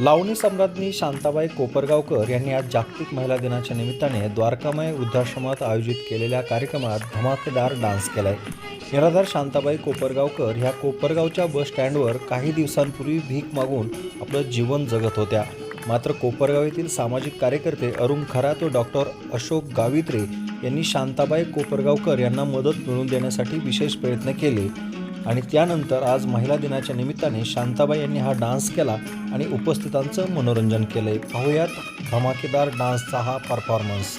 लावणी सम्राज्ञी शांताबाई कोपरगावकर यांनी आज जागतिक महिला दिनाच्या निमित्ताने द्वारकामाई वृद्धाश्रमात आयोजित केलेल्या कार्यक्रमात धमाकेदार डान्स केलाय. निराधार शांताबाई कोपरगावकर ह्या कोपरगावच्या बस स्टँडवर काही दिवसांपूर्वी भीक मागून आपलं जीवन जगत होत्या. मात्र कोपरगाव येथील सामाजिक कार्यकर्ते अरुण खरात व डॉक्टर अशोक गावित्रे यांनी शांताबाई कोपरगावकर यांना मदत मिळवून देण्यासाठी विशेष प्रयत्न केले. आणि त्यानंतर आज महिला दिनाच्या निमित्ताने शांताबाई यांनी हा डान्स केला आणि उपस्थितांचं मनोरंजन केलंय. पाहूयात धमाकेदार डान्सचा हा परफॉर्मन्स